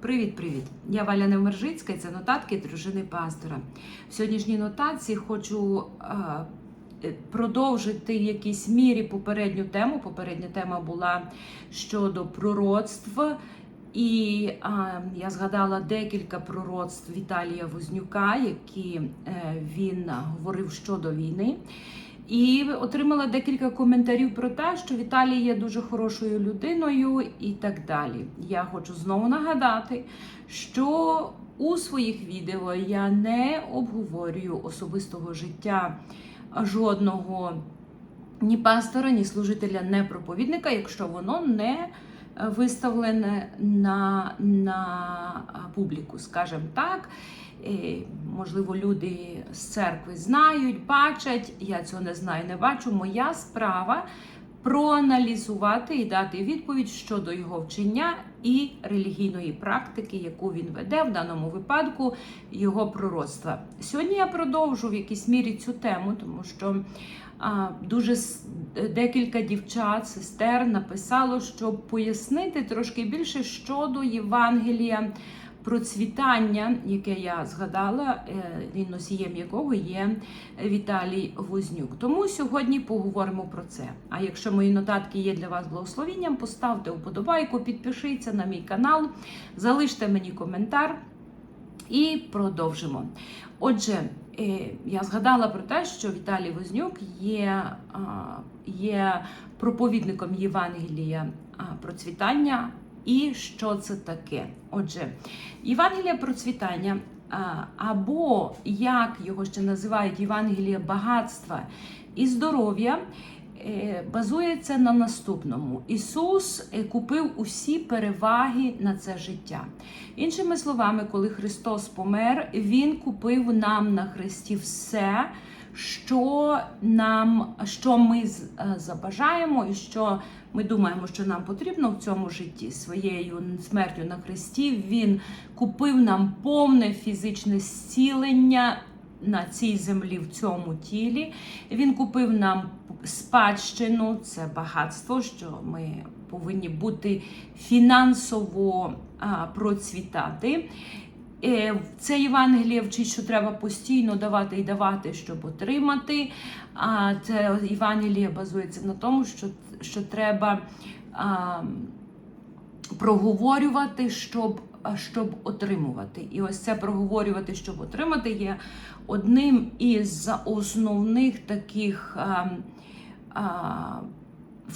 Привіт-привіт! Я Валя Невмержицька, і це нотатки дружини пастора. В сьогоднішній нотації хочу е, продовжити в якійсь мірі попередню тему. Попередня тема була щодо пророцтв. І а, я згадала декілька пророцтв Віталія Вознюка, які е, він говорив щодо війни. І отримала декілька коментарів про те, що Віталій є дуже хорошою людиною і так далі. Я хочу знову нагадати, що у своїх відео я не обговорюю особистого життя жодного ні пастора, ні служителя, ні проповідника, якщо воно не виставлене на, на публіку, скажімо так. Можливо, люди з церкви знають, бачать. Я цього не знаю, не бачу. Моя справа проаналізувати і дати відповідь щодо його вчення і релігійної практики, яку він веде в даному випадку його пророцтва. Сьогодні я продовжу в якійсь мірі цю тему, тому що дуже декілька дівчат, сестер написало, щоб пояснити трошки більше щодо Євангелія процвітання, яке я згадала, е, носієм якого є Віталій Вознюк. Тому сьогодні поговоримо про це. А якщо мої нотатки є для вас благословенням, поставте вподобайку, підпишіться на мій канал, залиште мені коментар. І продовжимо. Отже, е, я згадала про те, що Віталій Вознюк є, є проповідником Євангелія процвітання. І що це таке? Отже, Євангелія процвітання, або як його ще називають Євангелія багатства і здоров'я, е, базується на наступному: Ісус е, купив усі переваги на це життя. Іншими словами, коли Христос помер, Він купив нам на Христі все, що нам, що ми е, забажаємо, і що ми думаємо, що нам потрібно в цьому житті своєю смертю на Христі. Він купив нам повне фізичне зцілення на цій землі в цьому тілі. Він купив нам спадщину, це багатство, що ми повинні бути фінансово а, процвітати. Е, Це Євангеліє вчить, що треба постійно давати і давати, щоб отримати. А це Євангеліє базується на тому, що, що треба а, проговорювати, щоб, щоб отримувати. І ось це проговорювати, щоб отримати, є одним із основних таких. А, а,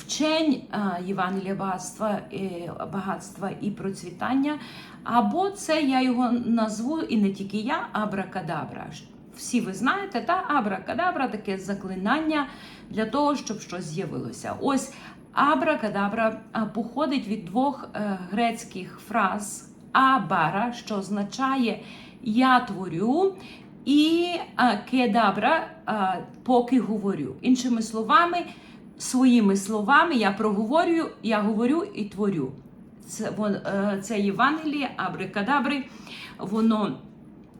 Вчень а, Євангелія багатства, е, багатства і процвітання, або це я його назву, і не тільки я, абракадабра. Всі ви знаєте, та абракадабра таке заклинання для того, щоб щось з'явилося. Ось абракадабра походить від двох е, грецьких фраз абара, що означає я творю, і кедабра поки говорю. Іншими словами, своїми словами я проговорюю, я говорю і творю. Це, е, це Євангеліє, абрикадабри, воно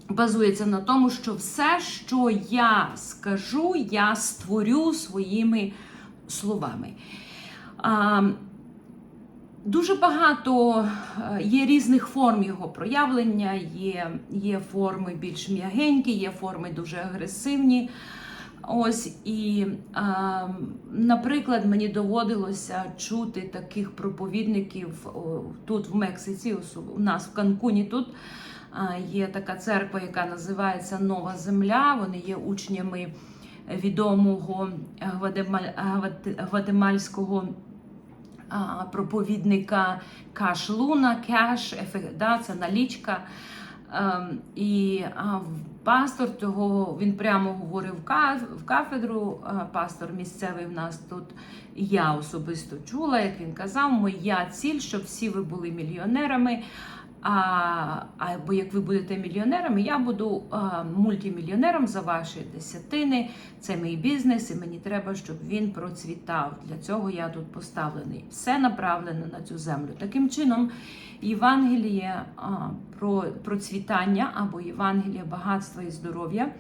базується на тому, що все, що я скажу, я створю своїми словами. А, Дуже багато е, є різних форм його проявлення, є, є форми більш м'ягенькі, є форми дуже агресивні. Ось і, а, наприклад, мені доводилося чути таких проповідників тут в Мексиці, у нас в Канкуні. Тут є така церква, яка називається Нова Земля. Вони є учнями відомого гвадемаль- гватемальського а, проповідника Каш Луна, Кеш, да, це налічка. Ем, і пастор того він прямо говорив в кафедру. Пастор місцевий в нас тут. Я особисто чула, як він казав, моя ціль, щоб всі ви були мільйонерами. А, або як ви будете мільйонерами, я буду а, мультимільйонером за ваші десятини. Це мій бізнес, і мені треба, щоб він процвітав. Для цього я тут поставлений. Все направлено на цю землю. Таким чином, Євангеліє про процвітання або Євангеліє багатства і здоров'я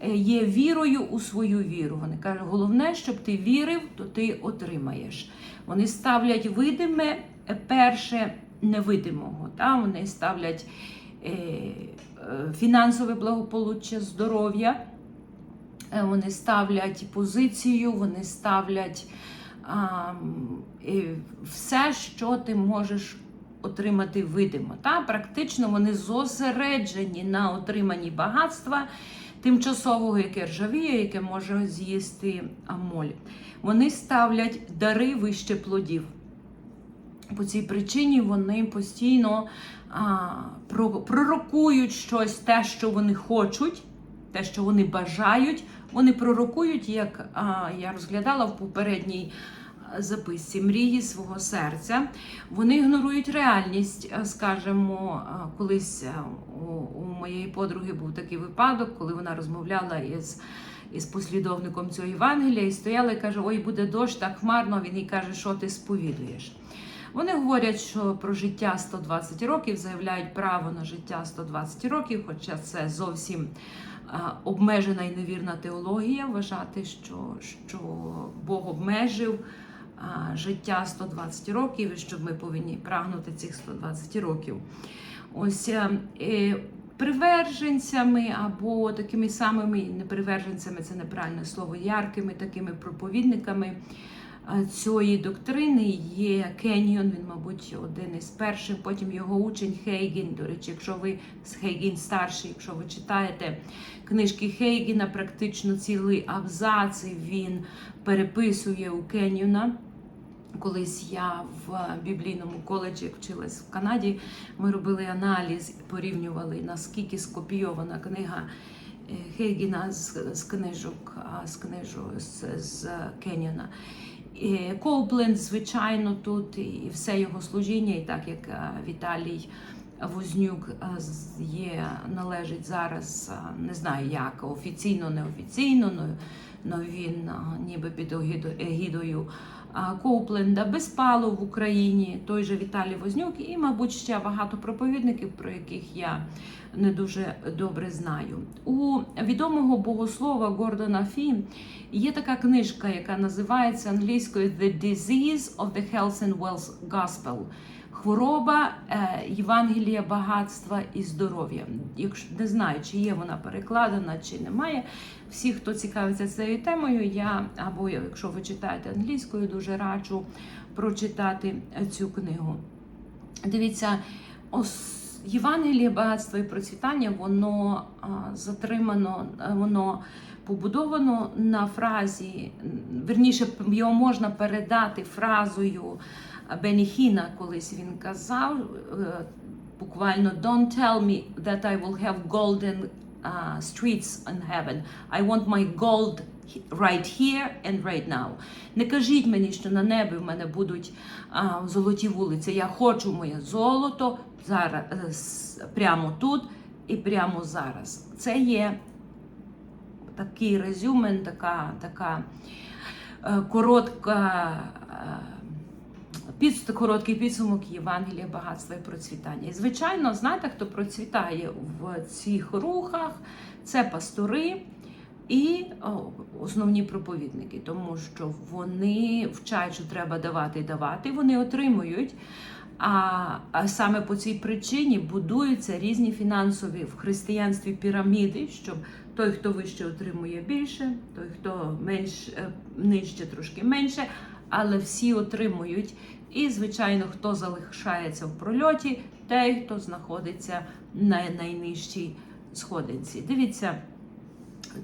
е, є вірою у свою віру. Вони кажуть, головне, щоб ти вірив, то ти отримаєш. Вони ставлять видиме е, перше невидимого. Та? Вони ставлять е, фінансове благополуччя, здоров'я, вони ставлять позицію, вони ставлять все, що ти можеш отримати видимо. Та? Практично вони зосереджені на отриманні багатства тимчасового, яке ржавіє, яке може з'їсти моль. Вони ставлять дари вище плодів. По цій причині вони постійно а, пророкують щось, те, що вони хочуть, те, що вони бажають. Вони пророкують, як а, я розглядала в попередній записці мрії свого серця. Вони ігнорують реальність. А, Скажімо, колись у, у моєї подруги був такий випадок, коли вона розмовляла із. Із послідовником цього Євангелія і стояла і каже: Ой, буде дощ, так хмарно. Він їй каже, що ти сповідуєш. Вони говорять, що про життя 120 років заявляють право на життя 120 років, хоча це зовсім обмежена і невірна теологія. Вважати, що, що Бог обмежив життя 120 років, і що ми повинні прагнути цих 120 років. Ось е, е, приверженцями або такими самими не приверженцями, це неправильне слово, яркими такими проповідниками цієї доктрини є Кеньйон, він, мабуть, один із перших, потім його учень Хейгін. До речі, якщо ви з Хейгін старший, якщо ви читаєте книжки Хейгіна, практично цілий абзац він переписує у Кеньйона. Колись я в біблійному коледжі вчилась в Канаді. Ми робили аналіз порівнювали наскільки скопійована книга е, Хейгіна з, з книжок, з книжок з, з Кеньяна. І Коупленд, звичайно, тут і все його служіння, і так як Віталій Вознюк є, належить зараз, не знаю як, офіційно, неофіційно, но, но він ніби під егідо- егідою Коупленда, Безпалу в Україні, той же Віталій Вознюк, і, мабуть, ще багато проповідників, про яких я не дуже добре знаю. У відомого богослова Гордона Фі є така книжка, яка називається англійською The Disease of the Health and Wealth Gospel. Хвороба е, Євангелія багатства і здоров'я. Якщо не знаю, чи є вона перекладена, чи немає. Всі, хто цікавиться цією темою, я або якщо ви читаєте англійською, дуже раджу прочитати цю книгу. Дивіться. Євангеліє багатства і процвітання, воно затримано, воно побудовано на фразі, верніше його можна передати фразою Беніхіна, колись він казав е, буквально Don't tell me that I will have golden uh, streets in heaven. I want my gold right here and right now. Не кажіть мені, що на небі в мене будуть а, золоті вулиці. Я хочу моє золото зараз е, прямо тут і прямо зараз. Це є такий резюмен, така, така е, коротка. е, Під короткий підсумок Євангелія, багатства і процвітання. І звичайно, знаєте, хто процвітає в цих рухах? Це пастори і основні проповідники, тому що вони вчать, що треба давати і давати, вони отримують. А, а саме по цій причині будуються різні фінансові в християнстві піраміди, щоб той, хто вище отримує більше, той, хто менш е, нижче, трошки менше, але всі отримують. І, звичайно, хто залишається в прольоті, той, хто знаходиться на найнижчій сходинці. Дивіться,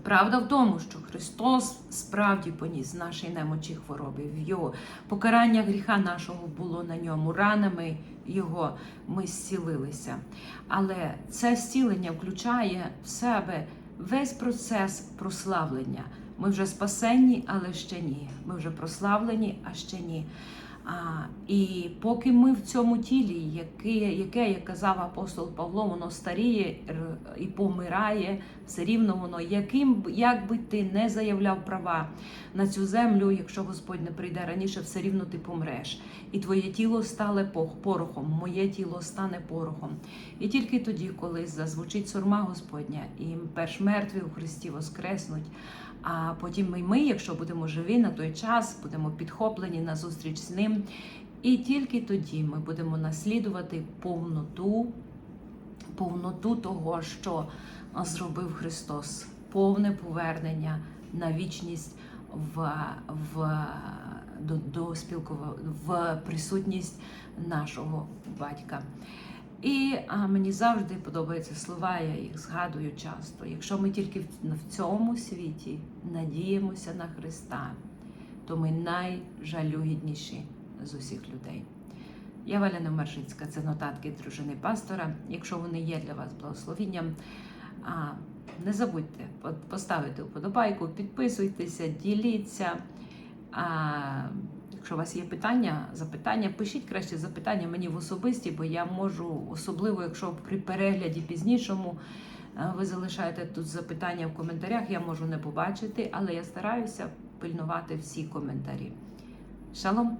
правда в тому, що Христос справді поніс наші немочі хвороби. В його покарання гріха нашого було на ньому. Ранами його ми зцілилися. Але це зцілення включає в себе весь процес прославлення. Ми вже спасенні, але ще ні. Ми вже прославлені, а ще ні. І поки ми в цьому тілі, яке, яке, як казав апостол Павло, воно старіє і помирає, все рівно воно, яким як би ти не заявляв права на цю землю, якщо Господь не прийде раніше, все рівно ти помреш. І твоє тіло стане порохом, моє тіло стане порохом. І тільки тоді, коли зазвучить сурма Господня, і перш мертві у Христі воскреснуть. А потім і ми, якщо будемо живі на той час, будемо підхоплені на зустріч з ним. І тільки тоді ми будемо наслідувати повноту, повноту того, що зробив Христос, повне повернення на вічність в, в, до, до спілкува, в присутність нашого батька. І а, мені завжди подобаються слова, я їх згадую часто. Якщо ми тільки в, цьому світі надіємося на Христа, то ми найжалюгідніші з усіх людей. Я Валя Немаршицька, це нотатки дружини пастора. Якщо вони є для вас благословінням, не забудьте по- поставити вподобайку, підписуйтеся, діліться. Якщо у вас є питання, запитання, пишіть краще запитання мені в особисті, бо я можу, особливо якщо при перегляді пізнішому е, ви залишаєте тут запитання в коментарях, я можу не побачити, але я стараюся пильнувати всі коментарі. Шалом!